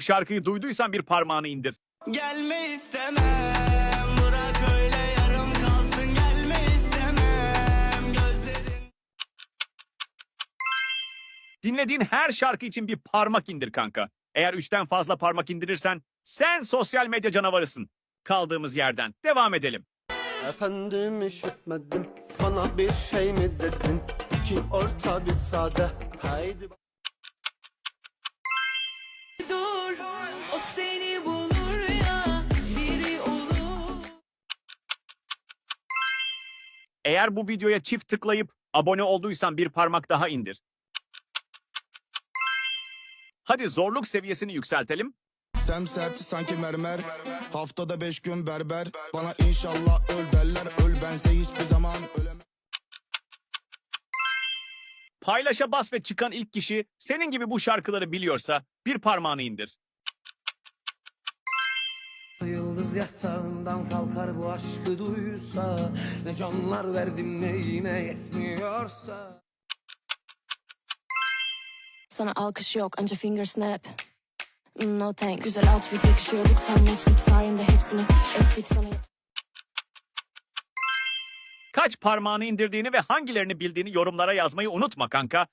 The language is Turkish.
Bu şarkıyı duyduysan bir parmağını indir. Gelme istemem Bırak öyle yarım kalsın Gelme istemem Gözlerin Dinlediğin her şarkı için bir parmak indir kanka. Eğer üçten fazla parmak indirirsen sen sosyal medya canavarısın. Kaldığımız yerden devam edelim. Efendim işitmedim Bana bir şey mi dedin İki orta bir sade Haydi Eğer bu videoya çift tıklayıp abone olduysan bir parmak daha indir. Hadi zorluk seviyesini yükseltelim. Sem sert sanki mermer Haftada beş gün berber Bana inşallah öl derler Öl bense hiçbir zaman ölemem Paylaşa bas ve çıkan ilk kişi senin gibi bu şarkıları biliyorsa bir parmağını indir. Yıldız yatağından kalkar bu aşkı duysa Ne canlar verdim ne yine yetmiyorsa. Sana alkış yok anca finger snap. Mm, No thanks. Güzel outfit yakışıyorduk tam matchlik sayende hepsini ettik sana. Kaç parmağını indirdiğini ve hangilerini bildiğini yorumlara yazmayı unutma kanka.